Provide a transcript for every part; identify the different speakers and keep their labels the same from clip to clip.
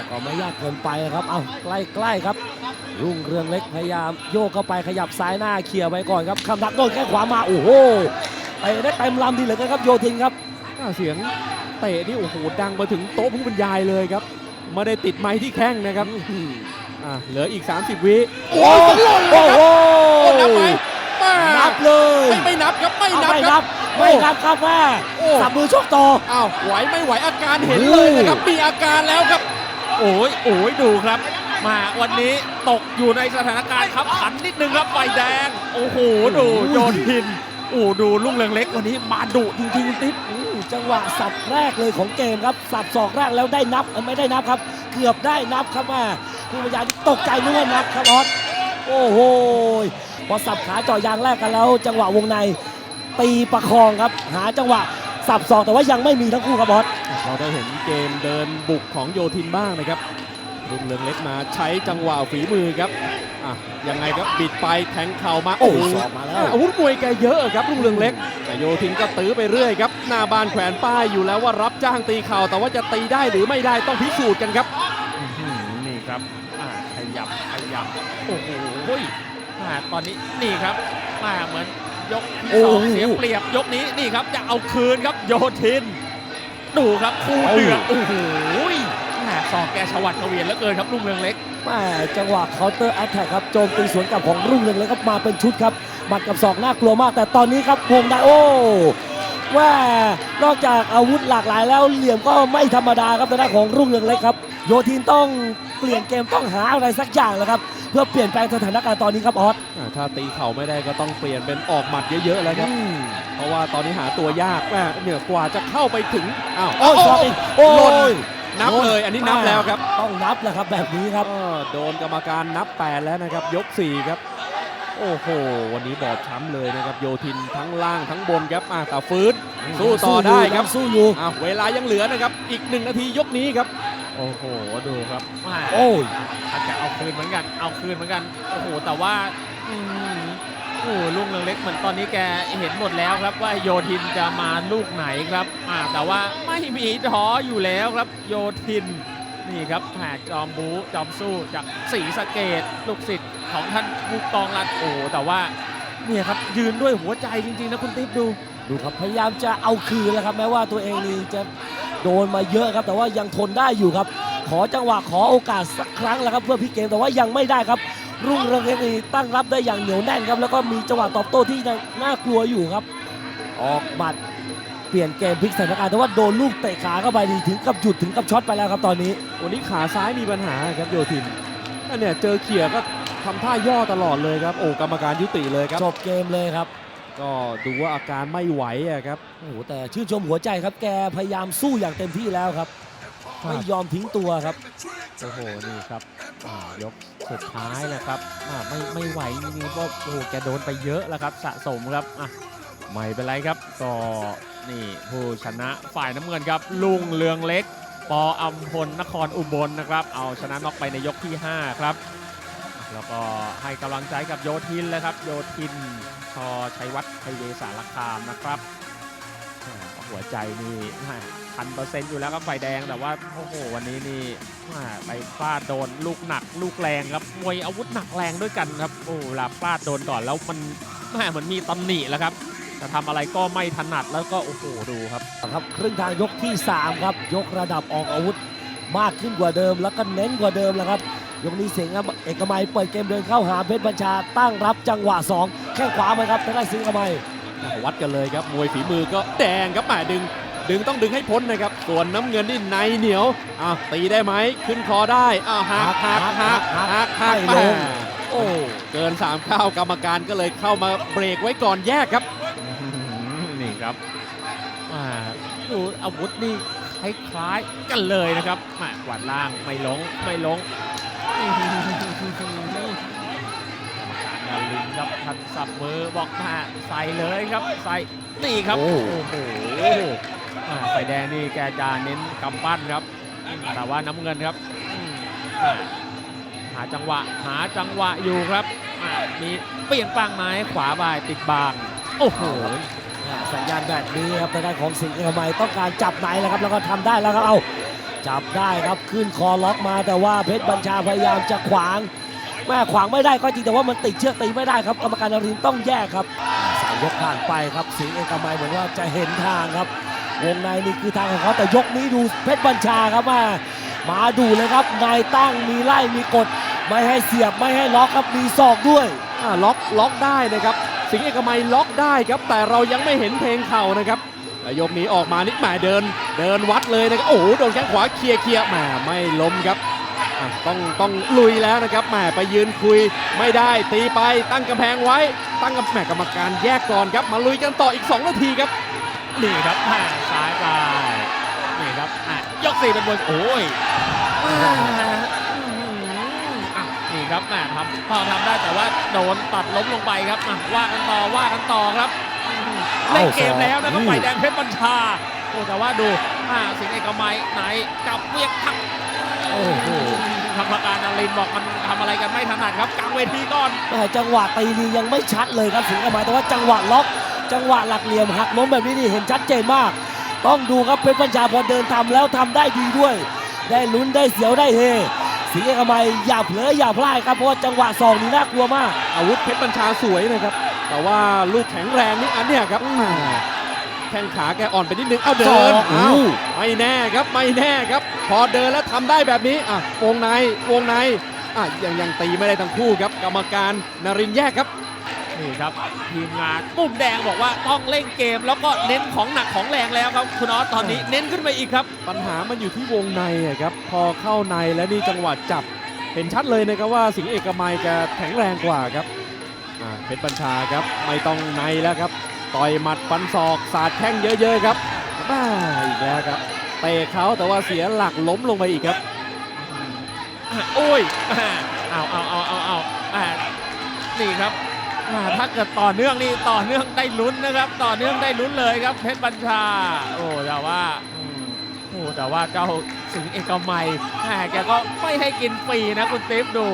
Speaker 1: แต่ก็ไม่ยากเกินไปนะครับ เอาใกล้ๆครับ รุ่งเรืองเล็กพยายามโยกเข้าไปขยับซ้ายหน้าเคลียร์ไปก่อนครับคำนักโดนแค่ขวามาโอ้โหไปได้เต็มลำดีเหลือเกินครับโยทินครับ
Speaker 2: อ่าเสียงเตะนี่โอ้โหดังมาถึงโต๊ะผู้บรรยายเลยครับไม่ได้ติดไม้ที่แข้งนะครับอ่าเหลืออีก 30 วิ
Speaker 1: โอ้โหโอ้โห
Speaker 2: โอ้นับไหมมา
Speaker 1: นับเลย
Speaker 2: ไม่ไม่นับครับไม่
Speaker 1: เอา
Speaker 2: นับ
Speaker 1: ไม่
Speaker 2: ค
Speaker 1: นั
Speaker 2: รั
Speaker 1: บบไม่นับครับแม่
Speaker 2: โอ้
Speaker 1: สับมือชกต่อ
Speaker 2: อ้าวไหวไม่ไหวอาการเห็นเลยนะครับมีอาการแล้วครับ
Speaker 3: โอ้ยโอ้ยดูครับมาวันนี้ตกอยู่ในสถานการณ์ครับขันนิดนึงครับไฟแดง โอ้โหดูโยนทินโอ้ดูลุงเรืองเล็กวันนี้มาดุจริงๆติ๊บ
Speaker 1: อืมจังหวะสับแรกเลยของเกมครับสับศอกแรกแล้วได้นับเอ้ยไม่ได้นับครับ เกือบได้นับครับแม่ผู้บรรยายตกใจนึกว่านับครับออสโอ้โหพอสับขาเจ่อยางแรกกันแล้ว จังหวะวงในตีประคองครับ หาจังหวะ สับศอกแต่ว่ายังไม่มีทั้งคู่ครับออส
Speaker 2: เราได้เห็นเกมเดินบุกของโยทินบ้างนะครับรุ่งเรืองเล็กมาใช้จังหวะฝีมือครับอะยังไงครับบิดไปแทงเข่ามา
Speaker 1: โอ้
Speaker 2: โอ้โห
Speaker 1: ศอกมาแล้ว
Speaker 2: อาวุธมวยแกเยอะครับรุ่งเรืองเล็กแต่โยทินก็ตื้อไปเรื่อยครับหน้าบ้านแขวนป้ายอยู่แล้วว่ารับจ้างตีเข่าแต่ว่าจะตีได้หรือไม่ได้ต้องพิสูจน์กันครับ
Speaker 3: อื้อหือนี่ครับอ่าขยับขยับโอ้โหอ่าตอนนี้นี่ครับมาเหมือน ยกที่
Speaker 1: โอ้
Speaker 3: ส
Speaker 1: โห
Speaker 3: องเสียเปรียบยกนี้นี่ครับจะเอาคืนครับโยทิน ดูครับคู่เดือดโอ้โหแหม่สอกแกชวัดเฉวียนเหลือเกินครับลุงเรืองเล็ก
Speaker 1: แม่จังหวะเคาน์เตอร์แอตแทกครับโจมตีสวนกลับของรุ่งเรืองเลยครับมาเป็นชุดครับหมัดกับศอกน่ากลัวมาก แต่ตอนนี้ครับวงในโอ้ว่านอกจากอาวุธหลากหลายแล้วเหลี่ยมก็ไม่ธรรมดาครับทางด้านของรุ่งเรืองเล็กครับ โยทินต้องเปลี่ยนเกมต้องหาอะไรสักอย่างแล้วครับ เพื่อเปลี่ยนแปลงสถานการณ์ตอนนี้ครับออส
Speaker 2: อ่าถ้าตีเข่าไม่ได้ก็ต้องเปลี่ยนเป็นออกหมัดเยอะๆแล้วครับ
Speaker 1: อืม
Speaker 2: เพราะว่าตอนนี้หาตัวยากแม่เนี่ยกว่าจะเข้าไปถึง อ้าว
Speaker 1: โอ้ยศอกอีกโอ้
Speaker 2: หล่น
Speaker 1: ย
Speaker 2: นับเลย อันนี้นับแล้วครับ
Speaker 1: ต้องนับแหละครับแบบนี้ครับ
Speaker 2: ก็โดนกรรมการนับแปดแล้วนะครับ ยก4ครับ โอ้โห วันนี้บอบช้ำเลยนะครับ โยทินทั้งล่างทั้งบนครับอ่าแต่ฟื้น สู้ต่อได้ครับ
Speaker 1: สู้อยู่
Speaker 2: อะเวลายังเหลือนะครับ อีกหนึ่งนาทียกนี้ครับ
Speaker 3: โอ้โห ดูครับแหม่
Speaker 1: โอ้ย
Speaker 3: อาจจะเอาคืนเหมือนกัน เอาคืนเหมือนกัน โอ้โห แต่ว่าอืมโอ้โหลุงเรืองเล็กเหมือนตอนนี้แกเห็นหมดแล้วครับว่าโยทินจะมาลูกไหนครับอ่าแต่ว่าไม่มีท้ออยู่แล้วครับ โยทินนี่ครับแผดจอมบูจอมสู้จากศรีสะเกดลูกศิษย์ของท่านผู้กองรันโอ้โหแต่ว่าเนี่ยครับยืนด้วยหัวใจจริงๆนะคุณติ๊บดู
Speaker 1: ดูครับพยายามจะเอาคืนแล้วครับแม้ว่าตัวเองนี่จะโดนมาเยอะครับ แต่ว่ายังทนได้อยู่ครับ ขอจังหวะขอโอกาสสักครั้งแล้วครับเพื่อพลิกเกมแต่ว่ายังไม่ได้ครับ รุ่งเรืองเล็กนี่ตั้งรับได้อย่างเหนียวแน่นครับ แล้วก็มีจังหวะตอบโต้ที่น่ากลัวอยู่ครับ ออกหมัดเปลี่ยนเกมพลิกสถานการณ์แต่ว่าโดนลูกเตะขาเข้าไปนี่ถึงกับหยุดถึงกับช็อตไปแล้วครับตอนนี้
Speaker 2: วันนี้ขาซ้ายมีปัญหาครับโยทินอันเนี่ยเจอเขี่ยก็ทำท่าย่อตลอดเลยครับโอ้กรรมการยุติเลยครับ
Speaker 1: จบเกมเลยครับ
Speaker 2: ก็ดูว่าอาการไม่ไหวอะครับ
Speaker 1: โอ้โหแต่ชื่นชมหัวใจครับแกพยายามสู้อย่างเต็มที่แล้วครับ ไม่ยอมทิ้งตัวครับ
Speaker 3: โอ้โห นี่ครับอ่ายกสุดท้ายนะครับอ่าไม่ไม่ไหวจริงๆเพราะโอ้โหแกโดนไปเยอะแล้วครับสะสมครับอะไม่เป็นไรครับก็นี่ผู้ชนะฝ่ายน้ำเงินครับ ลุงเรืองเล็ก ปออัมพลนครอุบลนะครับ เอาชนะน็อกไปในยกที่ 5 ครับ แล้วก็ให้กำลังใจกับโยทินเลยครับ โยทิน ชอชัยวัฒน์ไทเวสารคามนะครับหัวใจนี่พันเปอร์เซ็นต์อยู่แล้วครับไฟแดงแต่ว่าโอ้โหวันนี้นี่ไปพลาดโดนลูกหนัก ลูกแรงครับมวยอาวุธหนักแรงด้วยกันครับโอ้ลาพลาดโดนก่อนแล้วมันแม่เหมือนมีตำหนิแล้วครับจะทำอะไรก็ไม่ถนัดแล้วก็โอ้โหดูครับ
Speaker 1: ครับครึ่งทางยกที่ 3 ครับ ยกระดับออกอาวุธมากขึ้นกว่าเดิม แล้วก็เน้นกว่าเดิมแล้วครับยกนี้เสียงเอกมัยเปิดเกมเดินเข้าหาเพชรบัญชาตั้งรับจังหวะ 2 ข้งขวาไปครับทางด้านสิงห์เอกมัย
Speaker 2: วัดกันเลยครับมวยฝีมือก็แดงครับแหมาดึง ดึงต้องดึงให้พ้นนะครับ ส่วนน้ำเงินนี่ในเหนียวอ้าวตีได้ไหมขึ้นคอได้อ้าวหักหักหักหักหักหัก
Speaker 1: ไม่ลง
Speaker 2: แม่โอ้เกิน3ามข้าวกรรมการก็เลยเข้ามาเบรกไว้ก่อนแยกครับ
Speaker 3: นี่ครับอ่าดูอาวุธนี่คล้ายๆกันเลยนะครับแม่กวาดล่างไม่ลงไม่ลง ทัดสับมือบอกมาใส่เลยครับใส่นี่ครับ
Speaker 1: โอ้
Speaker 3: โอ้โหอ่าไฟแดงนี่แกจะเน้นกำปั้นครับ แต่ว่าน้ำเงินครับอืมอ่าหาจังหวะหาจังหวะอยู่ครับอ่ามีเปลี่ยนปางไม้ขวาบายติดบางโอ้โห
Speaker 1: สัญญาณแบบนี้ครับทางด้านของสิงห์เอกมัยต้องการจับไหนแล้วครับแล้วก็ทำได้แล้วครับเอาจับได้ครับขึ้นคอล็อกมาแต่ว่าเพชรบัญชาพยายามจะขวาง แม่ขวางไม่ได้ก็จริงแต่ว่ามันติดเชือกตีไม่ได้ครับกรรมการนรินทร์ต้องแยกครับสายยกผ่านไปครับสิงห์เอกมัยเหมือนว่าจะเห็นทางครับวงในนี่คือทางของเขาแต่ยกนี้ดูเพชรบัญชาครับมามาดูเลยครับนายตั้งมีไล่มีกด ไม่ให้เสียบไม่ให้ล็อกครับมีศอกด้วย
Speaker 2: อ่าล็อกล็อกได้นะครับ สิงห์เอกมัยล็อกได้ครับ แต่เรายังไม่เห็นเพลงเข่านะครับแต่ยกนี้ออกมานิดแหมเดิน เดินวัดเลยนะครับโอ้โหโดนแข้งขวาเคลียร์เคลียร์แหมไม่ล้มครับอะ ต้องต้องลุยแล้วนะครับแหมไปยืนคุยไม่ได้ตีไปตั้งกำแพงไว้ ตั้งกำแหมกรรมการแยกก่อนครับ มาลุยกันต่ออีก 2 นาทีครับ
Speaker 3: นี่ครับแม่ซ้ายไปนี่ครับอะยกสี่เป็นบนโอ้ยแม่อื้อหืออะนี่ครับแม่ทำพอทำได้แต่ว่าโดนตัดล้มลงไปครับอะว่ากันต่อว่ากันต่อครับอื้อหือเล่นเกมแล้วนะครับ
Speaker 1: เอาสอง
Speaker 3: ฝ่ายแดงเพชรบัญชาโอ้แต่ว่าดูอ่าสิงห์เอกมัยไหนจับเวียกทัก
Speaker 1: โอ้โห
Speaker 3: กรรมการนารินทร์บอกมันทำอะไรกันไม่ถนัดครับกลางเวทีก่อน
Speaker 1: แม่จังหวะตีนี่ยังไม่ชัดเลยครับสิงห์เอกมัยแต่ว่าจังหวะล็อก จังหวะหลักเหลี่ยมหักล้มแบบนี้นี่เห็นชัดเจนมาก ต้องดูครับเพชรปัญญาพอเดินทำแล้วทำได้ดีด้วย ได้ลุ้นได้เสียวได้เฮสิงห์เอกมัยอย่าเผลออย่าพลาดครับเพราะว่าจังหวะสองนี่น่ากลัวมาก
Speaker 2: อาวุธเพชรบัญชาสวยนะครับ แต่ว่าลูกแข็งแรงนี่อันเนี้ยครับ แหมแข้งขาแกอ่อนไปนิดนึง เอาเดิ
Speaker 1: สอนง
Speaker 2: เอา
Speaker 1: อู้
Speaker 2: ไม่แน่ครับไม่แน่ครับ พอเดินแล้วทำได้แบบนี้อะวงในวงในอะยังยังตีไม่ได้ทั้งคู่ครับ กรรมการนรินทร์แยกครับ
Speaker 3: นี่ครับทีมงานมุมแดงบอกว่าต้องเล่นเกม แล้วก็เน้นของหนักของแรงแล้วครับคุณออสตอนนี้เน้นขึ้นไปอีกครับ
Speaker 2: ปัญหามันอยู่ที่วงในอะครับพอเข้าในแล้วนี่จังหวะจับ เห็นชัดเลยนะครับว่าสิงห์เอกมัยแกแข็งแรงกว่าครับอ่าเพชรบัญชาครับไม่ต้องในแล้วครับ ต่อยหมัดฟันศอกสาดแข้งเยอะๆครับบ้าอีกแล้วครับเตะเขาแต่ว่าเสียหลักล้มลงไปอีกครับ
Speaker 3: โอ้ยเอาเอาเอาเอาเอาอนี่ครับถ้าเกิดต่อเนื่องนี่ต่อเนื่องได้ลุ้นนะครับ ต่อเนื่องได้ลุ้นเลยครับเพชรบัญชา โอ้แต่ว่าโอ้แต่ว่าเจ้าสิงเอกมัยแหมแกก็ไม่ให้กินฟรีนะคุณติ๊บดู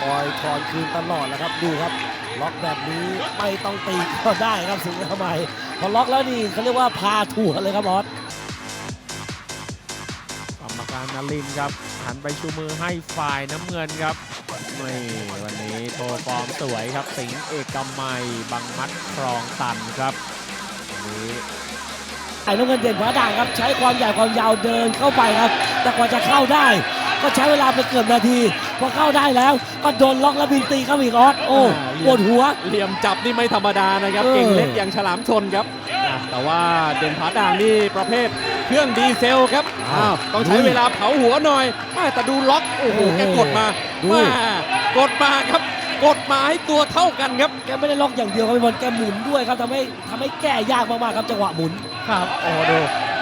Speaker 1: คอยคอนคืนตลอดแล้วครับดูครับ ล็อกแบบนี้ไม่ต้องตีก็ได้ครับสิงห์เอกมัยพอล็อกแล้วนี่เขาเรียกว่าพาถั่วเลยครับบอส
Speaker 3: กรรมการนลินทร์ครับหันไปชูมือให้ฝ่ายน้ำเงินครับนี่วันนี้โชว์ฟอร์มสวยครับ สิงห์เอกมัยบังมัดครองตันครับวันนี้
Speaker 1: ไอ้น้ำเงินเด่นผาด่างครับ ใช้ความใหญ่ความยาวเดินเข้าไปครับ แต่กว่าจะเข้าได้ ก็ใช้เวลาไปเกือบนาที พอเข้าได้แล้วก็โดนล็อกแล้วบินตีเข้าอีกออสโอ้
Speaker 2: อ่า
Speaker 1: ปวดหัว
Speaker 2: เหลี่ยมจับนี่ไม่ธรรมดานะครับ
Speaker 1: เออ
Speaker 2: เก่งเล็กอย่างฉลามชนครับอะแต่ว่าเด่นผาด่างนี่ประเภทเครื่องดีเซลครับอ้าวต้องใช้เวลาเผาหัวหน่อยแม่แต่ดูล็อกโอ้โหแกกดมา
Speaker 1: ดู
Speaker 2: แม่กดมาครับ กดมาให้ตัวเท่ากันครับ
Speaker 1: แกไม่ได้ล็อกอย่างเดียวครับพี่บอลแกหมุนด้วยครับทำให้ทำให้แก้ยากมากๆครับจังหวะหมุน
Speaker 3: ครับโอ้ดู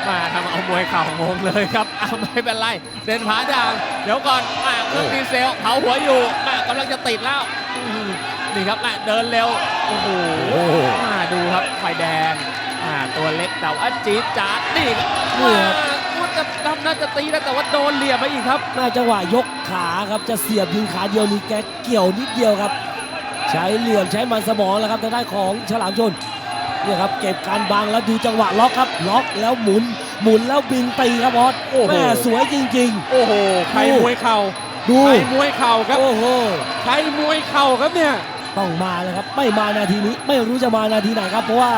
Speaker 3: มาทำเอามวยเข่างงเลยครับเอาไม่เป็นไรเดินผาด่างเดี๋ยวก่อนมาเครื่องดีเซลเผาหัวอยู่มากำลังจะติดแล้วอื้อหือนี่ครับมาเดินเร็วโอ้โห
Speaker 1: โอ้โห
Speaker 3: มาดูครับไฟแดงอ่าตัวเล็กแต่ว่าจี๊ดจ๊าดนี่ครับ
Speaker 1: นี่ครับ
Speaker 3: มาว่าจะทำน่าจะตีนะแต่ว่าโดนเหลี่ยมไปอีกครับ
Speaker 1: หน้าจังหวะยกขาครับจะเสียบยิงขาเดียวนี่แกเกี่ยวนิดเดียวครับ ใช้เหลี่ยมใช้มันสมองแล้วครับทางด้านของฉลามชน เนี่ยครับเก็บการบางแล้วดูจังหวะล็อกครับล็อกแล้วหมุนหมุนแล้วบินตีครับบอส
Speaker 2: โอ้โห
Speaker 1: แม่สวยจริง
Speaker 2: โอ้โหใครมวยเข่า
Speaker 1: ๆดู
Speaker 2: ใครมวยเข่าครับ
Speaker 1: โอ้โห
Speaker 2: ใครมวยเข่าครับเนี่ย
Speaker 1: ต้องมาเลยครับไม่มานาทีนี้ไม่รู้จะมานาทีไหนครับ เพราะว่า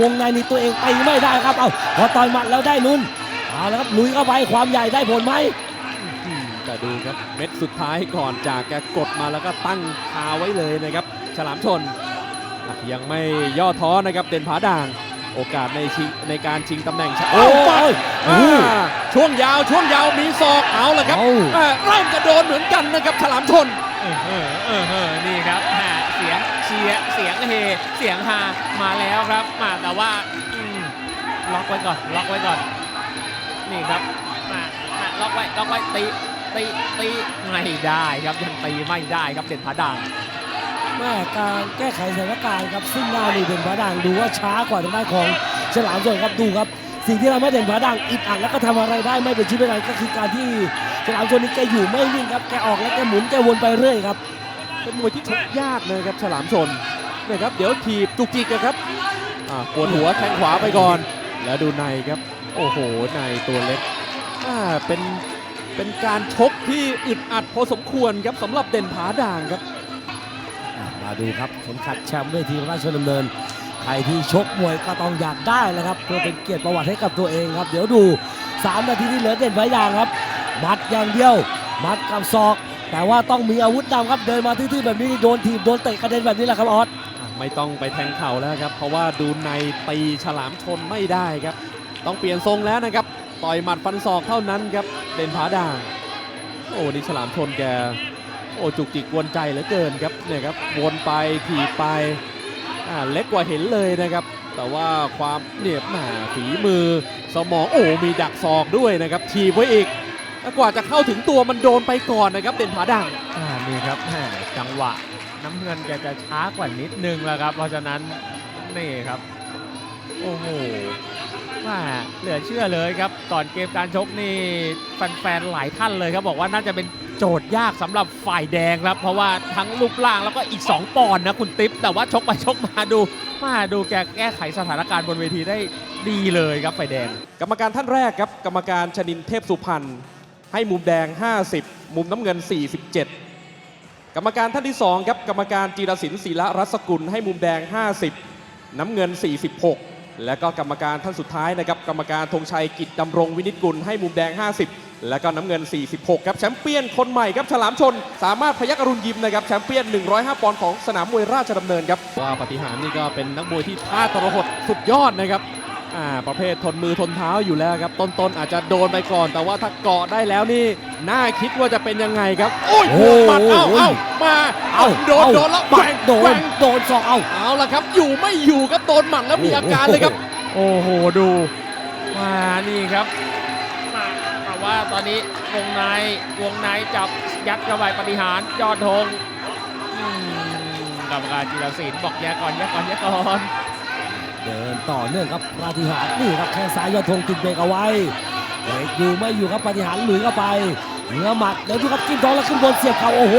Speaker 1: วงในนี้ตัวเองตีไม่ได้ครับเอาพอต่อยหมัดแล้วได้ลุ้นเอาละครับลุยเข้าไปความใหญ่ได้ผลไหม
Speaker 2: อืมแต่ดูครับเม็ดสุดท้ายก่อนจากแกกดมาแล้วก็ตั้งคาไว้เลยนะครับ ฉลามชนอะ ยังไม่ย่อท้อนะครับเด่นผาด่าง โอกาสในชิงในการชิงตำแหน่งแชมป์
Speaker 1: โอ้
Speaker 2: เอ้าย
Speaker 1: โอ้
Speaker 2: อ่าช่วงยาวช่วงยาวมีศอกเอาละครับ
Speaker 1: เอา
Speaker 2: อ่าเริ่มกระโดนเหมือนกันนะครับฉลามชน
Speaker 3: เออเออเออเออนี่ครับอ่าเสียงเชียร์เสียงเฮเสียงฮามาแล้วครับมาแต่ว่าอืมล็อกไว้ก่อนล็อกไว้ก่อน นี่ครับมามาล็อกไว้ล็อกไว้ตีตีตีไม่ได้ครับยังตีไม่ได้ครับเด่นผาด่าง
Speaker 1: แม่การแก้ไขสถานการณ์ครับซึ่งหน้านี่เด่นผาด่างดูว่าช้ากว่าทางด้านของฉลามชนครับดูครับ สิ่งที่ทำให้เด่นผาด่างอิดอัดแล้วก็ทำอะไรได้ไม่เป็นชิ้นเป็นอันก็คือการที่ฉลามชนนี่แกอยู่ไม่นิ่งครับแกออกแล้วแกหมุนแกวนไปเรื่อยครับ
Speaker 2: เป็นมวยที่ชกยากเลยครับฉลามชนนะครับเดี๋ยวถีบจุกจิกนะครับอ่าปวดหัวแทงขวาไปก่อน แล้วดูในครับโอ้โหในตัวเล็กอ่าเป็นเป็นการชกที่อึดอัดพอสมควรครับสำหรับเด่นผาด่างครับ
Speaker 1: มาดูครับเข็มขัดแชมป์เวทีราชดำเนินใครที่ชกมวยก็ต้องอยากได้แหละครับเพื่อเป็นเกียรติประวัติให้กับตัวเองครับ เดี๋ยวดู 3 นาทีที่เหลือเด่นไว้อย่างครับมัดอย่างเดียว มัดกับศอก แต่ว่าต้องมีอาวุธนำครับเดินมาทื่ๆแบบนี้โดนถีบโดนเตะกระเด็นแบบนี้แหละครับออส
Speaker 2: ไม่ต้องไปแทงเข่าแล้วครับ เพราะว่าดูในตีฉลามชนไม่ได้ครับ ต้องเปลี่ยนทรงแล้วนะครับต่อยหมัดฟันศอกเท่านั้นครับเด่นผาด่างโอ้นี่ฉลามชนแก โอ้จุกจิกกวนใจเหลือเกินครับเนี่ยครับวนไปถีบไปอ่าเล็กกว่าเห็นเลยนะครับ แต่ว่าความเนี่ยแหมฝีมือ สมองโอ้มีดักศอกด้วยนะครับทีบไว้อีกกว่าจะเข้าถึงตัวมันโดนไปก่อนนะครับเด่นผาด่าง
Speaker 3: อ่านี่ครับหม่จังหวะน้ำเงินแกจะช้ากว่านิดนึงแล้วครับ เพราะฉะนั้นนี่ครับ โอ้โหว่าเหลือเชื่อเลยครับก่อนเกมการชกนี่แฟนๆหลายท่านเลยครับบอกว่าน่าจะเป็น โจทย์ยากสำหรับฝ่ายแดงครับ เพราะว่าทั้งรูปร่างแล้วก็อีก 2 ปอนด์นะคุณติ๊บแต่ว่าชกไปชกมาดูมาดูแกแก้ไขสถานการณ์บนเวทีได้ดีเลยครับฝ่ายแดง
Speaker 2: กรรมการท่านแรกครับกรรมการชนินเทพสุพรรณให้มุมแดง 50 มุมน้ำเงิน 47 กรรมการท่านที่2ครับกรรมการจีรศิลป์ศิละรัศกุลให้มุมแดง 50 น้ำเงิน 46 และก็กรรมการท่านสุดท้ายนะครับกรรมการธงชัยกิจดำรงวินิจกุลให้มุมแดง 50 และก็น้ำเงิน 46 ครับแชมเปี้ยนคนใหม่ครับฉลามชน สามารถพยักอรุณยิมนะครับแชมเปี้ยน 105 ปอนด์ของสนามมวยราชดำเนินครับว่าปฏิหารนี่ก็เป็นนักมวยที่ท่าทรหดสุดยอดนะครับอ่าประเภททนมือทนเท้าอยู่แล้วครับต้นๆอาจจะโดนไปก่อน แต่ว่าถ้าเกาะได้แล้วนี่น่าคิดว่าจะเป็นยังไงครับโอ้ย
Speaker 1: โอ้
Speaker 2: บวกหมัดเอ้า
Speaker 1: โห
Speaker 2: เอ้ามา
Speaker 1: เอ้า
Speaker 2: โดน
Speaker 1: เอ้า
Speaker 2: โดนแล้ว
Speaker 1: ปั
Speaker 2: แก
Speaker 1: ด
Speaker 2: ว่ง
Speaker 1: โด
Speaker 2: แกว่
Speaker 1: น
Speaker 2: ง
Speaker 1: โดนศอกเอา
Speaker 2: เอาละครับ อยู่ไม่อยู่ครับโดนหมัดแล้วมีอาการเลยครับ
Speaker 3: โอ้โหดูมานี่ครับมาแต่ ว่าตอนนี้วงในวงในจับยัดเข้าไปปฏิหารยอดธงอืมกรรมการจิรศิลป์บอกแยกก่อนแยกก่อนแยกก่อน
Speaker 1: เดินต่อเนื่องครับปาฏิหารย์นี่ครับแข้งซ้ายยอดธงติดเบรกเอาไว้เบรกอยู่ไม่อยู่ครับปาฏิหารย์ลุยเข้าไปเหนือหมัดเดี๋ยวดูครับจิ้มท้องแล้วขึ้นบนเสียบเข่าโอ้โห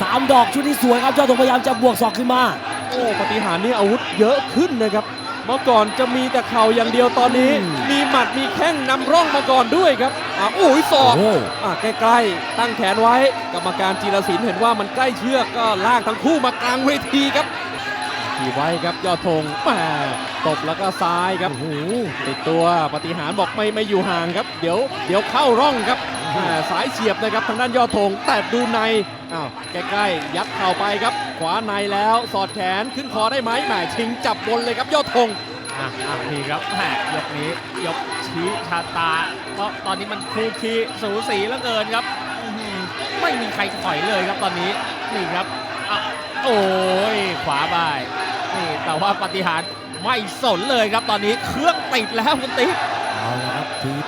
Speaker 1: สามดอกชุดนี้สวยครับยอดธงพยายามจะบวกศอกขึ้นมา
Speaker 2: โอ้ปฏิหารนี่อาวุธเยอะขึ้นนะครับ เมื่อก่อนจะมีแต่เข่าอย่างเดียวตอนนี้
Speaker 1: อืม
Speaker 2: มีหมัดมีแข้งนำร่องมาก่อนด้วยครับอ่าโอ้ยศอก
Speaker 1: โอ้โห
Speaker 2: อะใกล้ๆ ตั้งแขนไว้ กรรมการจีรศิลป์เห็นว่ามันใกล้เชือกก็ลากทั้งคู่มากลางเวทีครับทีไว้ครับยอดธงแหมตบแล้วก็ซ้ายครับ
Speaker 1: โอ้โห
Speaker 2: ติดตัวปฏิหารบอกไม่ไม่อยู่ห่างครับ เดี๋ยวเดี๋ยวเข้าร่องครับแหมสายเฉียบนะครับทางด้านยอดธงแต่ดูใน อ้าวใกล้ๆยัดเข่าไปครับ ขวาในแล้วสอดแขนขึ้นคอได้ไหมแหมชิงจับบนเลยครับยอดธง
Speaker 3: อะอะนี่ครับแหมยกนี้ยกชี้ชาตา เพราะตอนนี้มันคูคีสูสีเหลือเกินครับอื้อหือไม่มีใครถอยเลยครับตอนนี้นี่ครับอะโอ้ยขวาบายนี่แต่ว่าปฏิหารย์ไม่สนเลยครับตอนนี้เครื่องติดแล้วคุณติ๊ก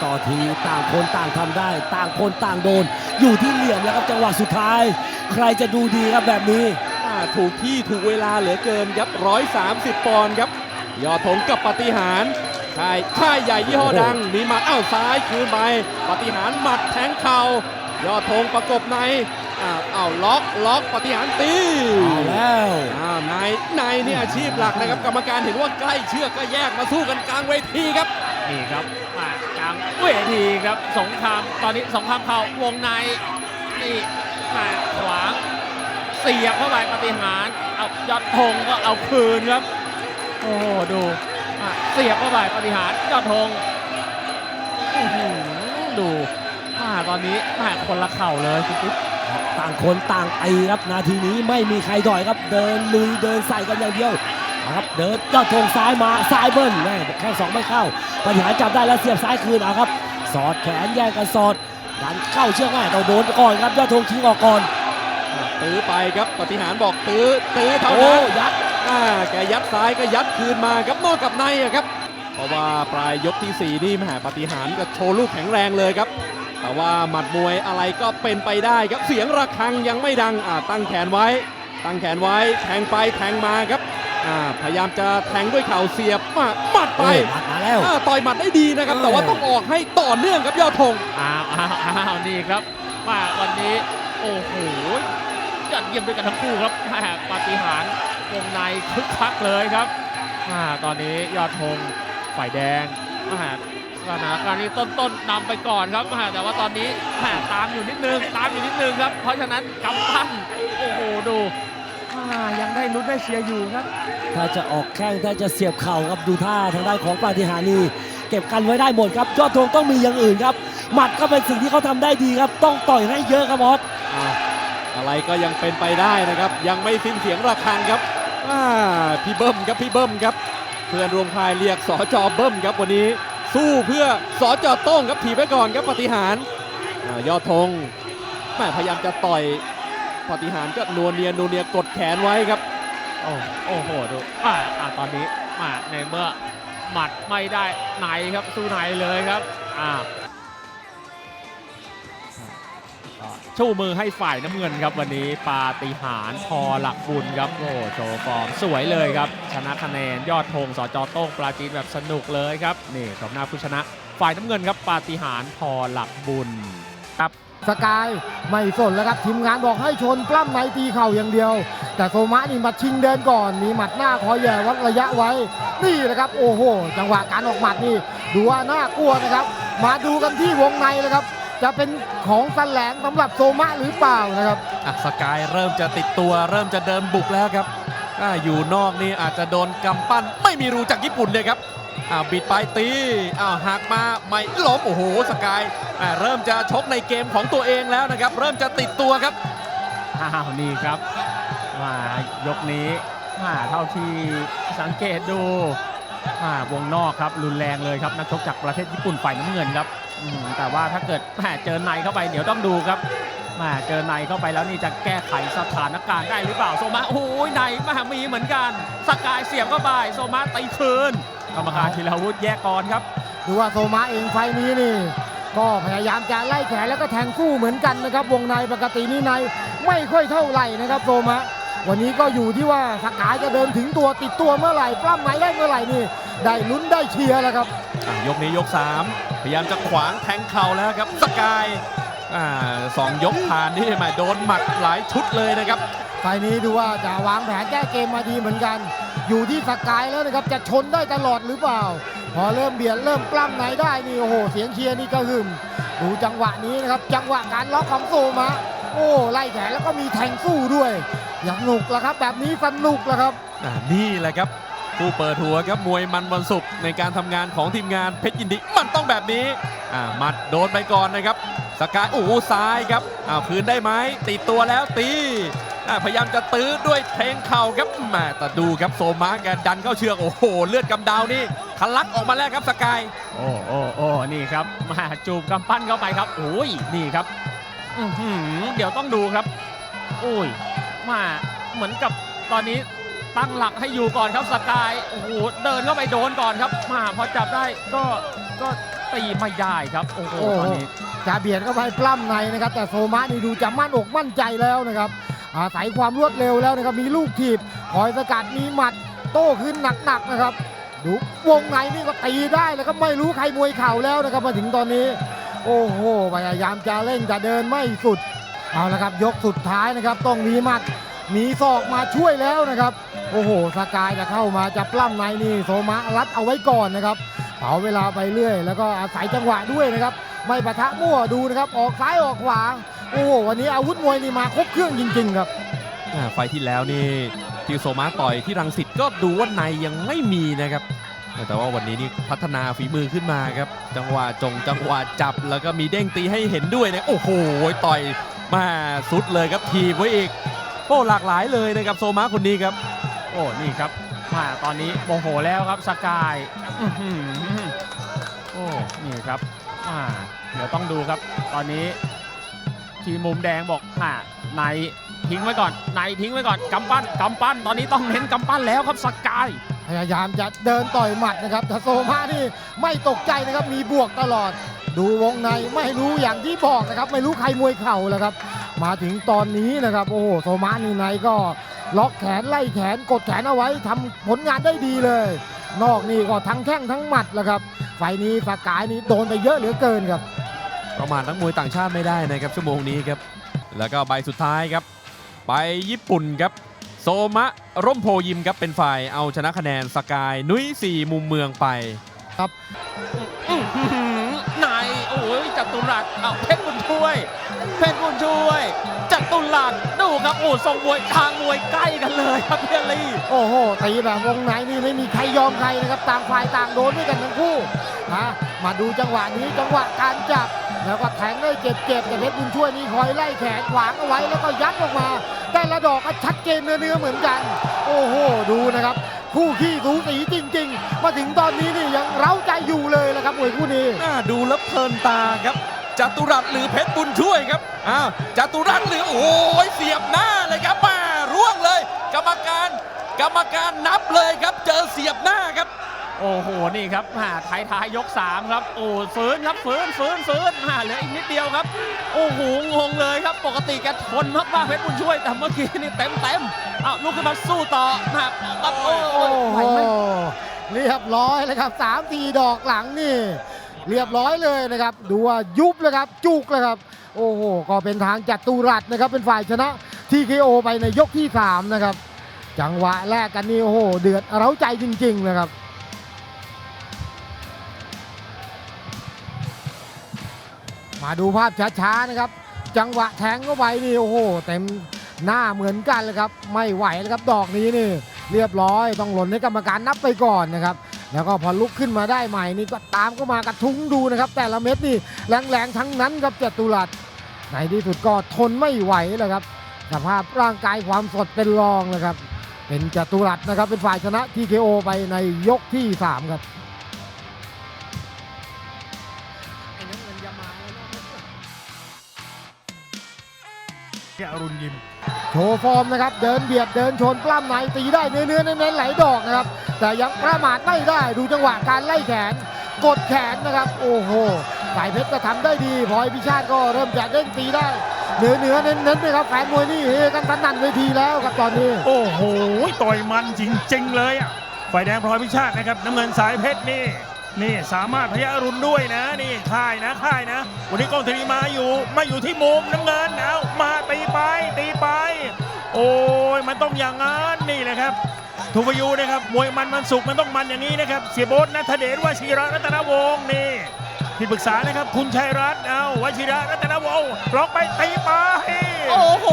Speaker 1: ต่อทีต่างคนต่างทำได้ ต่างคนต่างโดน อยู่ที่เหลี่ยมแล้วครับจังหวะสุดท้าย ใครจะดูดีครับแบบนี้
Speaker 2: อ่าถูกที่ถูกเวลาเหลือเกินครับ130ปอนด์ครับยอดธงกับปฏิหารค่ายค่ายใหญ่ยี่ห้อดัง มีหมัดอ้าวซ้ายคืนไปปฏิหารหมัดแทงเข่ายอดธงประกบในอ้าวอ้าวล็อกล็อกปฏิหารตี
Speaker 1: เอาแล้ว
Speaker 2: อ้าวนายนายนี่อาชีพหลักนะครับกรรมการเห็นว่าใกล้เชือกก็แยกมาสู้กันกลางเวทีครับ
Speaker 3: นี่ครับมากลางเวทีครับสงครามตอนนี้สงครามเข่าวงในนี่มาขวางเสียบเข้าไปปฏิหารเอายอดธงก็เอาคืนครับ โอ้โหดูเสียบเข้าไปปฏิหารยอดธงดูอ่าตอนนี้แม่คนละเข่าเลยคุณติ๊ก
Speaker 1: ต่างคนต่างตีครับนาทีนี้ไม่มีใครถอยครับ เดินลุยเดินใส่กันอย่างเดียว ครับเดินยอดธงซ้ายมาซ้ายเบิ้ลแม่แข้งสองไม่เข้าปฏิหารย์จับได้แล้วเสียบซ้ายคืนเอาครับ สอดแขนแย่งกันสอดดันเข้าเชือกง่ายต้องโดนก่อนครับยอดธงทิ้งออกก่อน
Speaker 2: ตื้อไปครับปฏิหารบอกตื้อตื้อเท่า
Speaker 1: โอ้
Speaker 2: นั้น
Speaker 1: ยัด
Speaker 2: อ่าแกยัดซ้ายก็ยัดคืนมาครับนอกกับในอะครับเพราะว่าปลายยกที่ 4 นี่แหมปฏิหารย์ก็โชว์ลูกแข็งแรงเลยครับ แต่ว่าหมัดมวยอะไรก็เป็นไปได้ครับเสียงระฆังยังไม่ดังอ่าตั้งแขนไว้ ตั้งแขนไว้แทงไปแทงมาครับอ่า พยายามจะแทงด้วยเข่าเสียบมาหมัดไป
Speaker 1: โอ้หมัดมาแล้ว
Speaker 2: อ่าต่อยหมัดได้ดีนะครับ แต่ว่าต้องออกให้ต่อเนื่องครับยอดธง
Speaker 3: อ้าวอ้าวอ้าวนี่ครับว่าวันนี้โอ้โหยอดเยี่ยมด้วยกันทั้งคู่ครับแม่ปาฏิหารย์วงในคึกคักเลยครับอ่าตอนนี้ยอดธงฝ่ายแดงอ่าสถานการณ์นี้ต้นๆนำไปก่อนครับแต่ว่าตอนนี้แหม่ตามอยู่นิดนึงตามอยู่นิดนึงครับ เพราะฉะนั้นกำปั้นโอ้โหดู อ่ายังได้ลุ้นได้เชียร์อยู่ครับ
Speaker 1: ถ้าจะออกแข้งถ้าจะเสียบเข่าครับดูท่าทางด้านของปาฏิหานีเก็บกันไว้ได้หมดครับยอดธงต้องมีอย่างอื่นครับหมัดก็เป็นสิ่งที่เขาทำได้ดีครับ ต้องต่อยให้เยอะครับบอส
Speaker 2: อะอะไรก็ยังเป็นไปได้นะครับ ยังไม่สิ้นเสียงระฆังครับอ่าพี่เบิ้มครับพี่เบิ้มครับ เพื่อนรวมค่ายเรียกสอจอเบิ้มครับวันนี้สู้เพื่อสอจอโต้งครับถีบไว้ก่อนครับปฏิหารอ่ายอดธงแม่พยายามจะต่อย ปฏิหารก็นัวเนียนัวเนียกดแขนไว้ครับ
Speaker 3: โอ้โอ้โหดูอ่าอ่าตอนนี้มาในเมื่อหมัดไม่ได้ไหนครับสู้ไหนเลยครับอ่าก็ชูมือให้ฝ่ายน้ำเงินครับวันนี้ปาฏิหาริย์พอหลักบุญครับโอ้โหโชว์ฟอร์มสวยเลยครับ ชนะคะแนนยอดธงสจโต้งปราจีนแบบสนุกเลยครับนี่ชมหน้าผู้ชนะ ฝ่ายน้ำเงินครับปาฏิหาริย์พอหลักบุญครับ
Speaker 4: สกายไม่สนแล้วครับทีมงานบอกให้ชนปล้ำในตีเข่าอย่างเดียว แต่โซมะนี่มาชิงเดินก่อน มีหมัดหน้าคอยแย่วัดระยะไว้ นี่แหละครับโอ้โห จังหวะการออกหมัดนี่ดูว่าน่ากลัวนะครับ มาดูกันที่วงในเลยครับ จะเป็นของสแสลงสำหรับโซมะหรือเปล่านะครับ
Speaker 2: อะสกายเริ่มจะติดตัว เริ่มจะเดินบุกแล้วครับออยู่นอกนี่อาจจะโดนกำปั้น ไม่มีรูจากญี่ปุ่นเลยครับอ้าวบิดไปตีอ้าวหักมาไม่ล้มโอ้โหสกาย เริ่มจะชกในเกมของตัวเองแล้วนะครับ เริ่มจะติดตัวครับ
Speaker 3: อ้าวนี่ครับมายกนี้มาเท่าที่สังเกตดูอ่าวงนอกครับรุนแรงเลยครับนักชกจากประเทศญี่ปุ่นฝ่ายน้ำเงินครับอืมแต่ว่าถ้าเกิดแหม่เจอในเข้าไปเดี๋ยวต้องดูครับแหม่เจอในเข้าไปแล้วนี่จะแก้ไขสถานการณ์ได้หรือเปล่าโซมาโอ้ยในมามีเหมือนกัน สกายเสียบเข้าไปโซมาตีคืนกรรมการธีรวุฒิแยกกรครับ
Speaker 4: ดูว่าโซมะเองไฟล์นี้นี่ ก็พยายามจะไล่แขนแล้วก็แทงสู้เหมือนกันนะครับ วงในปกตินี่ในไม่ค่อยเท่าไหร่นะครับโซมะวันนี้ก็อยู่ที่ว่าสกายจะเดินถึงตัวติดตัวเมื่อไหร่ปล้ำไหนได้เมื่อไหร่นี่ ได้ลุ้นได้เชียร์แล้วครับ
Speaker 2: อะยกนี้ยก 3 พยายามจะขวางแทงเข่าแล้วครับสกายอ่าสองยกผ่านนี่แหมาโดนหมัดหลายชุดเลยนะครับ
Speaker 4: ไฟล์นี้ดูว่าจะวางแผนแก้เกมมาดีเหมือนกัน อยู่ที่สกายแล้วนะครับจะชนได้ตลอดหรือเปล่า พอเริ่มเบียดเริ่มปล้ำไหนได้นี่โอ้โหเสียงเชียร์นี่ก็หึมดูจังหวะนี้นะครับจังหวะการล็อกของโซมะโอ้ไล่แขนแล้วก็มีแทงสู้ด้วยอย่างหนุกแล้วครับ แบบนี้สนุกแล้วครับ
Speaker 2: อ่านี่แหละครับผู้เปิดหัวครับมวยมันวันศุกร์ในการทำงานของทีมงานเพชรยินดีมันต้องแบบนี้อ่ามัดโดนไปก่อนนะครับสกายโอ้ซ้ายครับอ่าคืนได้ไหมติดตัวแล้วตี พยายามจะตื้อด้วยเพลงเข่าครับแหมาแต่ดูครับโซมาแกดันเข้าเชือกโอ้โห เลือดกำดาวนี่ทะลักออกมาแล้วครับสกาย
Speaker 3: โอ้โอ้โอ้นี่ครับมาจูบกำปั้นเข้าไปครับโอ้ยนี่ครับอื้อหือเดี๋ยวต้องดูครับโอ้ยมาเหมือนกับตอนนี้ตั้งหลักให้อยู่ก่อนครับสกายโอ้โหเดินเข้าไปโดนก่อนครับ มาพอจับได้ก็ก็ตีไม่ได้ครับโอ้โห
Speaker 4: โอ้โห
Speaker 3: ตอนนี้
Speaker 4: จะเบียดเข้าไปปล้ำในนะครับ แต่โซมะนี่ดูจะมั่นอกมั่นใจแล้วนะครับ อาศัยความรวดเร็วแล้วนะครับมีลูกถีบคอยสกัดมีหมัดโต้ขึ้นหนักๆนะครับดูวงในนี่ก็ตีได้แล้วก็ไม่รู้ใครมวยเข่าแล้วนะครับมาถึงตอนนี้ โอ้โหพยายามจะเล่นจะเดินไม่สุดเอาละครับยกสุดท้ายนะครับต้องมีหมัดมีศอกมาช่วยแล้วนะครับ โอ้โหสกายจะเข้ามาจะปล้ำในนี่โซมะรัดเอาไว้ก่อนนะครับเผาเวลาไปเรื่อย แล้วก็อาศัยจังหวะด้วยนะครับ ไม่ปะทะมั่วดูนะครับ ออกซ้ายออกขวา โอ้โหวันนี้อาวุธมวยนี่มาครบเครื่องจริง ๆ ครับ
Speaker 2: อ่าไฟล์ที่แล้วนี่ทิวโซมาต่อยที่รังสิตก็ดูว่าในยังไม่มีนะครับ แต่ว่าวันนี้นี่พัฒนาฝีมือขึ้นมาครับ จังหวะจงจังหวะจับแล้วก็มีเด้งตีให้เห็นด้วยนะโอ้โหต่อยมาสุดเลยครับทีบไว้อีกโอ้หลากหลายเลยนะครับโซมาคนนี้ครับ
Speaker 3: โอ้นี่ครับมาตอนนี้โมโหแล้วครับสกายอื้อหือโอ้นี่ครับอ่าเดี๋ยวต้องดูครับตอนนี้ ทีมมุมแดงบอกอ่าในทิ้งไว้ก่อนในทิ้งไว้ก่อนกำปั้นกำปั้นตอนนี้ต้องเน้นกำปั้นแล้วครับสกาย
Speaker 4: พยายามจะเดินต่อยหมัดนะครับแต่โซมานี่ไม่ตกใจนะครับมีบวกตลอด ดูวงในไม่รู้อย่างที่บอกนะครับ ไม่รู้ใครมวยเข่าแล้วครับ มาถึงตอนนี้นะครับโอ้โหโซมานี่ในก็ล็อกแขนไล่แขนกดแขนเอาไว้ทำผลงานได้ดีเลย นอกนี่ก็ทั้งแข้งทั้งหมัดแล้วครับไฟนี้สกายนี่โดนไปเยอะเหลือเกินครับ
Speaker 2: ประมาณนักมวยต่างชาติไม่ได้นะครับชั่วโมงนี้ครับ แล้วก็ใบสุดท้ายครับ ไปญี่ปุ่นครับ โซมะร่มโพยิมครับเป็นฝ่ายเอาชนะคะแนนสกายนุ้ยสี่มุมเมืองไป
Speaker 3: อื้อหือรัสเอาเพชรบุญช่วย เพชรบุญช่วยจัตุรัสดูครับโอ้ทรงมวยทางมวยใกล้กันเลยครับเพียรี
Speaker 4: โอ้โหตีแบบวงในนี่ไม่มีใครยอมใครนะครับต่างฝ่ายต่างโดนด้วยกันทั้งคู่นะมาดูจังหวะนี้จังหวะการจับ แล้วก็แทงได้เจ็บๆแต่เพชรบุญช่วยนี่คอยไล่แขนขวางเอาไว้แล้วก็ยัดออกมา แต่ละดอกก็ชัดเจนเนื้อเหมือนกัน โอ้โหดูนะครับคู่ขี้สูสีจริง ๆ มาถึงตอนนี้นี่ยังเร้าใจอยู่เลยละครับมวยคู่นี้
Speaker 5: น่าดูแล้วเพลินตาครับจัตุรัสหรือเพชรบุญช่วยครับอ้าวจัตุรัสหรือโอ้ยเสียบหน้าเลยครับมาร่วงเลย กรรมการ กรรมการนับเลยครับ เจอเสียบหน้าครับ
Speaker 3: โอ้โห นี่ครับหาท้ายท้ายยก 3 ครับ โอ้ฟื้นครับฟื้นฟื้นฟื้นหาเหลืออีกนิดเดียวครับ โอ้โห งงเลยครับ ปกติแกทนมากๆเพชรบุญช่วย แต่เมื่อกี้นี่เต็มเต็มอ้าวลุกขึ้นมาสู้ต่อนะครับครับโอ้
Speaker 4: โหเรียบร้อยเลยครับสามทีดอกหลังนี่ เรียบร้อยเลยนะครับ ดูว่ายุบเลยครับ จุกเลยครับ โอ้โห ก็เป็นทางจัตุรัสนะครับ เป็นฝ่ายชนะทีเคโอไปในยกที่ 3 นะครับ จังหวะแรกกันนี่โอ้โห เดือดเร้าใจจริง ๆ นะครับ มาดูภาพช้าๆนะครับ จังหวะแทงเข้าไปนี่โอ้โหเต็มหน้าเหมือนกันเลยครับ ไม่ไหวแล้วครับ ดอกนี้นี่ เรียบร้อยต้องหล่นให้กรรมการนับไปก่อนนะครับ แล้วก็พอลุกขึ้นมาได้ใหม่นี่ก็ตามก็มากระทุ้งดูนะครับ แต่ละเม็ดนี่แรงๆทั้งนั้นครับจตุรัสในที่สุดก็ทนไม่ไหวแล้วครับสภาพร่างกายความสดเป็นรองนะครับ เป็นจตุรัสนะครับเป็นฝ่ายชนะ TKO ไปในยกที่ 3 ครับ
Speaker 6: อรุณยิม
Speaker 4: โชว์ฟอร์มนะครับ เดินเบียดเดินชนปล้ำในตีได้เนื้อเนื้อๆเน้นๆไหลดอกนะครับ แต่ยังประมาทไม่ได้ดูจังหวะการไล่แขน กดแขนนะครับ โอ้โหสายเพชรก็ทำได้ดีพลอยพิชาติก็เริ่มจะเด้งตีได้เนื้อเนื้อๆเน้นๆนะครับแฟนมวยนี่เฮกันสนั่นเวทีแล้วครับตอนนี้
Speaker 6: โอ้โห ต่อยมันจริงๆเลยอะฝ่ายแดงพลอยพิชาตินะครับน้ำเงินสายเพชรนี่ นี่สามารถพยารุณด้วยนะ นี่ค่ายนะค่ายนะ วันนี้กองธนีมาอยู่มาอยู่ที่มุมน้ำเงินเอามาตีไปตีไป โอ้ยมันต้องอย่างนั้นนี่แหละครับทูฟยูนะครับมวยมันมันสุกร์มันต้องมันอย่างนี้นะครับ เสียโบ๊ทนัทเดชวชิระรัตนวงศ์นี่ที่ปรึกษานะครับคุณชัยรัตน์เอาวชิระรัตนวงศ์ล็อกไปตีไป
Speaker 3: โอ้โห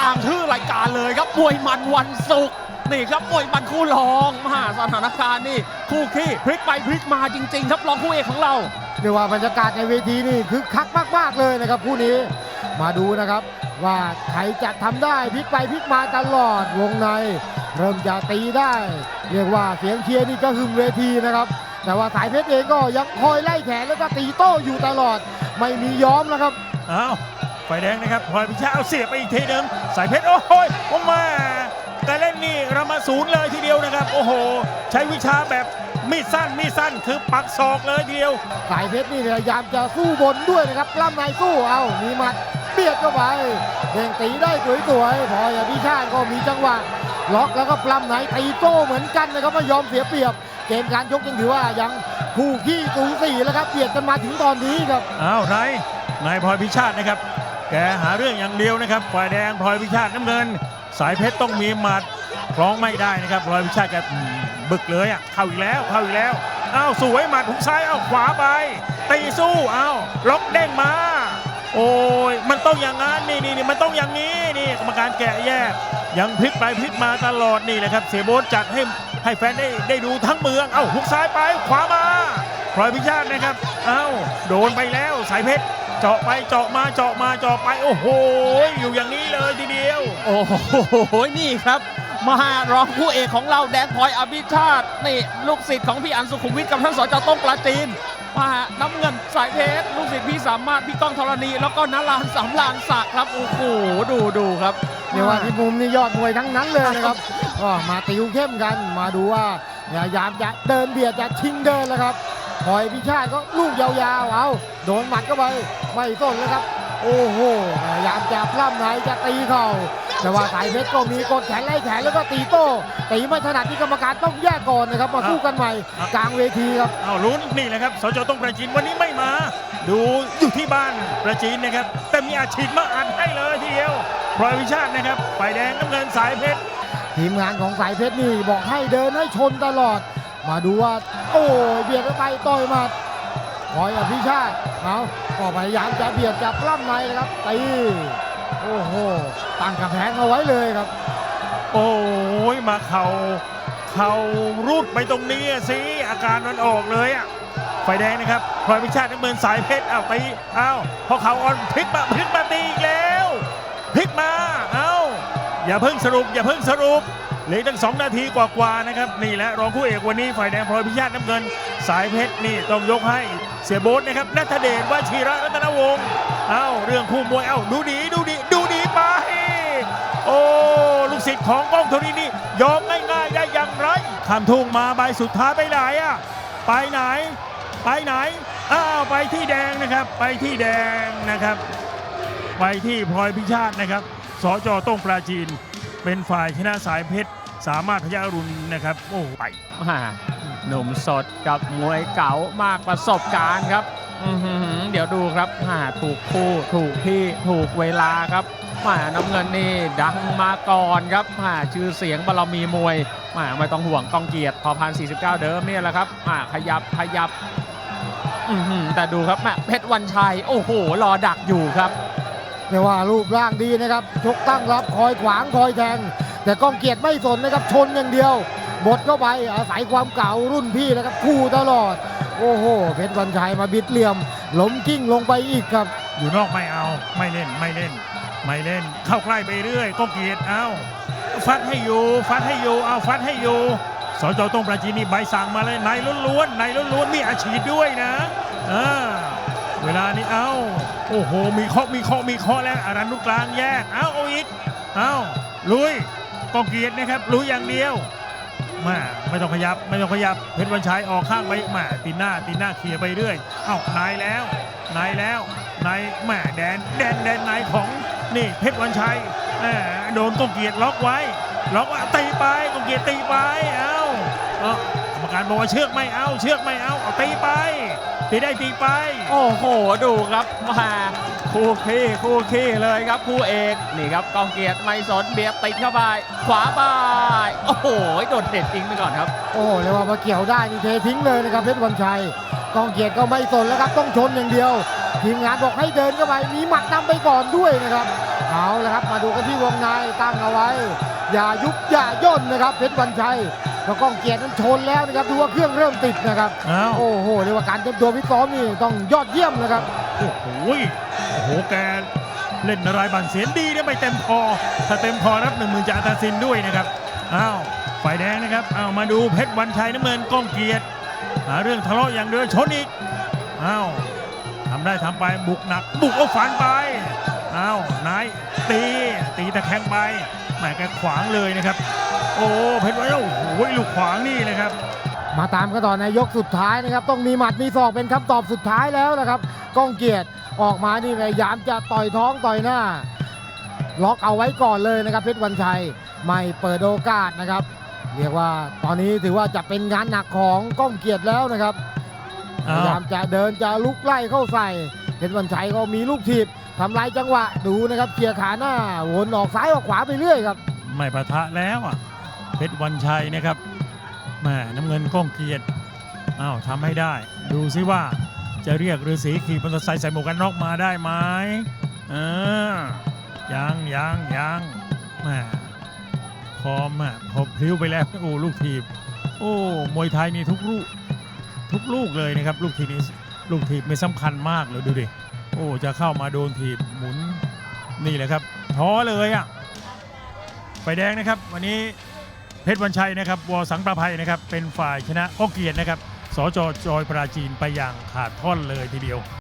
Speaker 3: ตามชื่อรายการเลยครับมวยมันวันศุกร์ นี่ครับมวยมันคู่รองมหาสถานการณ์นี่คู่ขี้พลิกไปพลิกมาจริง ๆ ครับรองคู่เอกของเรา
Speaker 4: เรียกว่าบรรยากาศในเวทีนี่คึกคักมากๆเลยนะครับคู่นี้มาดูนะครับ ว่าใครจะทำได้พลิกไปพลิกมาตลอดวงใน เริ่มจะตีได้ เรียกว่าเสียงเชียร์นี่ก็หึมเวทีนะครับ แต่ว่าสายเพชรเองก็ยังคอยไล่แขนแล้วก็ตีโต้อยู่ตลอดไม่มียอมแล้วครับ
Speaker 6: อ้าวไฟแดงนะครับพลอยพิชาเอาเสียบไปอีกทีหนึ่งสายเพชรโอ้โหโอ้มา แต่เล่นนี่เรามาศูนย์เลยทีเดียวนะครับ โอ้โห ใช้วิชาแบบมีดสั้นมีดสั้นคือปักศอกเลยทีเดียว
Speaker 4: สายเพชรนี่พยายามจะสู้บนด้วยนะครับปล้ำในสู้เอามีหมัดเบียดเข้าไปเด้งตีได้สวยๆพออย่างพิชาติก็มีจังหวะล็อกแล้วก็ปล้ำในตีโต้เหมือนกันนะครับไม่ยอมเสียเปรียบ เกมการชกยังถือว่ายังคู่ขี้สูสีแล้วครับเบียดกันมาถึงตอนนี้ครับ
Speaker 6: อ้าวนายนายพลอยพิชาตินะครับ แกหาเรื่องอย่างเดียวนะครับฝ่ายแดงพลอยพิชาติน้ำเงิน สายเพชรต้องมีหมัดคล้องไม่ได้นะครับพลอยพิชาติแกบึกเลยอะเข้าอีกแล้วเข้าอีกแล้วอ้าวสวยหมัดหุกซ้ายเอาวขวาไปตีสู้อ้าวล็อกเด้งมา โอ้ยมันต้องอย่างนั้นนี่นี่นี่มันต้องอย่างนี้นี่กรรมการแกะแยก ยังพลิกไปพลิกมาตลอดนี่แหละครับ เสียโบ๊ทจัดให้ให้แฟนได้ได้ดูทั้งเมืองเอ้าหุกซ้ายไปขวามาพลอยพิชาตินะครับ เอ้าโดนไปแล้วสายเพชร เจาะไปเจาะมาเจาะมาเจาะไปโอ้โห อยู่อย่างนี้เลยทีเดียว
Speaker 3: โอ้โหนี่ครับ มารองคู่เอกของเราแดงพลอยอภิชาตินี่ลูกศิษย์ของพี่อันสุขุมวิทกับท่านสจต้งปลาจีนมาน้ำเงินสายเพชรลูกศิษย์พี่สามารถพี่ก้องธรณี แล้วก็นารานสำลานศักดิ์ครับโอ้โหดูดูครับ
Speaker 4: เรียกว่าที่มุมนี่ยอดมวยทั้งนั้นเลยนะครับก็มาติวเข้มกันมาดูว่าพยายามจะเดินเบียดจะชิงเดินแล้วครับ พลอยพิชาติก็ลูกยาวๆเอาโดนหมัดเข้าไปไม่ต้นแล้วครับ โอ้โหพยายามจะปล้ำไหนจะตีเข่าแต่ว่าสายเพชรก็มีกดแขนไล่แขนแล้วก็ตีโต้ตีไม่ถนัดที่กรรมการต้องแยกก่อนนะครับมาสู้กันใหม่กลางเวทีครับ
Speaker 6: เอาลุ้นนี่แหละครับสจต้องประจีนวันนี้ไม่มา ดูอยู่ที่บ้านประจีนนะครับแต่มีอาชีพมาอัดให้เลยทีเดียวพลอยพิชาตินะครับฝ่ายแดงน้ำเงินสายเพชร
Speaker 4: ทีมงานของสายเพชรนี่บอกให้เดินให้ชนตลอด มาดูว่า โอ้ยเบียดเข้าไปต่อยมัดคอยอภิชาติเอาก็พยายามจะเบียดจับล้ำในนะครับตีโอ้โหตั้งกำแพงเอาไว้เลยครับ
Speaker 6: โอ้ยมาเข่าเข่ารูดไปตรงนี้สิอาการมันออกเลยอะไฟแดงนะครับพลอยพิชาติน้ำเงินสายเพชรเอาตีเอาพอเข่าอ่อนพลิกมาพลิกมาตีอีกแล้วพลิกมาเอาอย่าเพิ่งสรุป อย่าเพิ่งสรุป เหลือตั้งสองนาทีกว่าๆนะครับนี่แหละรองคู่เอกวันนี้ฝ่ายแดงพลอยพิชาติน้ำเงิน สายเพชรนี่ต้องยกให้เสียโบ๊ทนะครับนัทเดชวชิระรัตนวงศ์เอาเรื่องคู่มวยเอาดูดีดูดีดูดีไปโอ้ลูกศิษย์ของกล้องทนีนี่ยอมง่ายๆได้อย่างไรคำทุ่งมาใบสุดท้ายไปไหนอะไปไหน ไปไหนอ้าวไปที่แดงนะครับไปที่แดงนะครับ ไปที่พลอยพิชาตินะครับสจต้งปราจีน เป็นฝ่ายชนะสายเพชร สามารถพยารุณนะครับ โอ้ไป
Speaker 3: อ่าหนุ่มสดกับมวยเก๋ามากประสบการณ์ครับเดี๋ยวดูครับอ่าถูกคู่ถูกที่ถูกเวลาครับมาน้ำเงินนี่ดังมาก่อนครับอ่าชื่อเสียงบารมีมวยมาไม่ต้องห่วงกองเกียรติพอพัน49เดิมเนี่ยแหละครับอ่าขยับขยับแต่ดูครับแม่เพชรวันชัย โอ้โห รอดักอยู่ครับ
Speaker 4: เรียกว่ารูปร่างดีนะครับชกตั้งรับคอยขวางคอยแทง แต่ก้องเกียรติไม่สนนะครับชนอย่างเดียวบดเข้าไปอาศัยความเก่ารุ่นพี่นะครับคู่ตลอด โอ้โหเพชรวันชัยมาบิดเหลี่ยมล้มกิ้งลงไปอีกครับ
Speaker 6: อยู่นอกไม่เอาไม่เล่นไม่เล่น ไม่เล่น เข้าใกล้ไปเรื่อยก็เกียรติเอาฟัดให้อยู่ฟัดให้อยู่เอาฟัดให้อยู่สจต้องประจีนนี่ใบสั่งมาเลยในล้วนๆในล้วนๆมีอาชีพด้วยนะอ่า เวลานี้เอาโอ้โห มีเคาะมีเคาะมีเคาะแล้วอารันนุกกลางแยกเอาเออีกเอาลุยก็เกียรตินะครับลุยอย่างเดียวมาไม่ต้องขยับไม่ต้องขยับเพชรวันชัยออกข้างไปมาตีหน้าตีหน้าเคลียร์ไปเรื่อยเอ้านายแล้วนายแล้วนายแหม่แดนแดนแดนนายของนี่เพชรวันชัยโดนกองเกียรติล็อกไว้ล็อกว่าตีไปกองเกียรติตีไปเอ้เอ้า กรรมการบอกว่าเชือกไม่เอา เชือกไม่เอาเอาตีไปตีได้ตีไป
Speaker 3: โอ้โห ดูครับมาคู่ขี้คู่ขี้เลยครับคู่เอกนี่ครับกองเกียรติไม่สนเบียดติดเข้าไป ขวาบายโอ้โหโดดเด็ดทิ้งไปก่อนครับ
Speaker 4: โอ้โหเรียกว่ามาเกี่ยวได้นี่เททิ้งเลยนะครับเพชรวันชัยกองเกียรติก็ไม่สนแล้วครับต้องชนอย่างเดียว ทีมงานบอกให้เดินเข้าไปมีหมัดนำไปก่อนด้วยนะครับเอาละครับมาดูกันที่วงในตั้งเอาไว้ อย่ายุบอย่าย่นนะครับเพชรวันชัย แล้วกองเกียรตินั้นชนแล้วนะครับดูว่าเครื่องเริ่มติดนะครับ
Speaker 6: เอ้า
Speaker 4: โอ้โหเรียกว่าการเตรียมตัวพิซ้อมนี่ต้องยอดเยี่ยมนะครับ
Speaker 6: โอ้โหโอ้โหแกเล่นอะไรบันเสียงดีเนี่ยไม่เต็มพอ ถ้าเต็มพอรับหนึ่งหมื่นจากอาตาซินด้วยนะครับอ้าวฝ่ายแดงนะครับอ้าวมาดูเพชรวันชัยน้ำเงินก้องเกียรติหาเรื่องทะเลาะอย่างเดียวชนอีกอ้าวทำได้ทำไปบุกหนักบุกเอาฝันไป อ้าวนายตีตีตะแคงไปแหมแกขวางเลยนะครับ โอ้เพชรวันโอ้โหลูกขวางนี่นะครับ
Speaker 4: มาตามกันต่อในยกสุดท้ายนะครับ ต้องมีหมัดมีศอกเป็นคำตอบสุดท้ายแล้วนะครับก้องเกียรติออกมานี่พยายามจะต่อยท้องต่อยหน้า ล็อกเอาไว้ก่อนเลยนะครับเพชรวันชัยไม่เปิดโอกาสนะครับ เรียกว่าตอนนี้ถือว่าจะเป็นงานหนักของก้องเกียรติแล้วนะครับพ
Speaker 6: อ้าว
Speaker 4: ยายามจะเดินจะลุกไล่เข้าใส่เพ ชรวันชัยก็มีลูกถีบทำลายจังหวะดูนะครับเกียร์ขาหน้าวนออกซ้ายออกขวาไปเรื่อยครับ
Speaker 6: ไม่ปะทะแล้วอะเพชรวันชัยนะครับแม่น้ำเงินก้องเกียรติอ้าวทำให้ได้ ดูซิว่าจะเรียกฤาษีขี่มอเตอร์ไซค์ใส่หมวกกันน็อกมาได้ไหมเออยังยังยังแม่พร้อมอะพอพลิ้วไปแล้วโอ้ลูกทีบ โอ้มวยไทยนี่ทุกลูกทุกลูกเลยนะครับ ลูกทีนี้ ลูกทีบไม่สำคัญมากเลยดูดิโอ้จะเข้ามาโดนทีบหมุนนี่แหละครับท้อเลยอะไฟแดงนะครับ วันนี้เพชรวันชัยนะครับวอสังประภัยนะครับ เป็นฝ่ายชนะโอเกียรตินะครับสจจอยปราจีนไปอย่างขาดท่อนเลยทีเดียว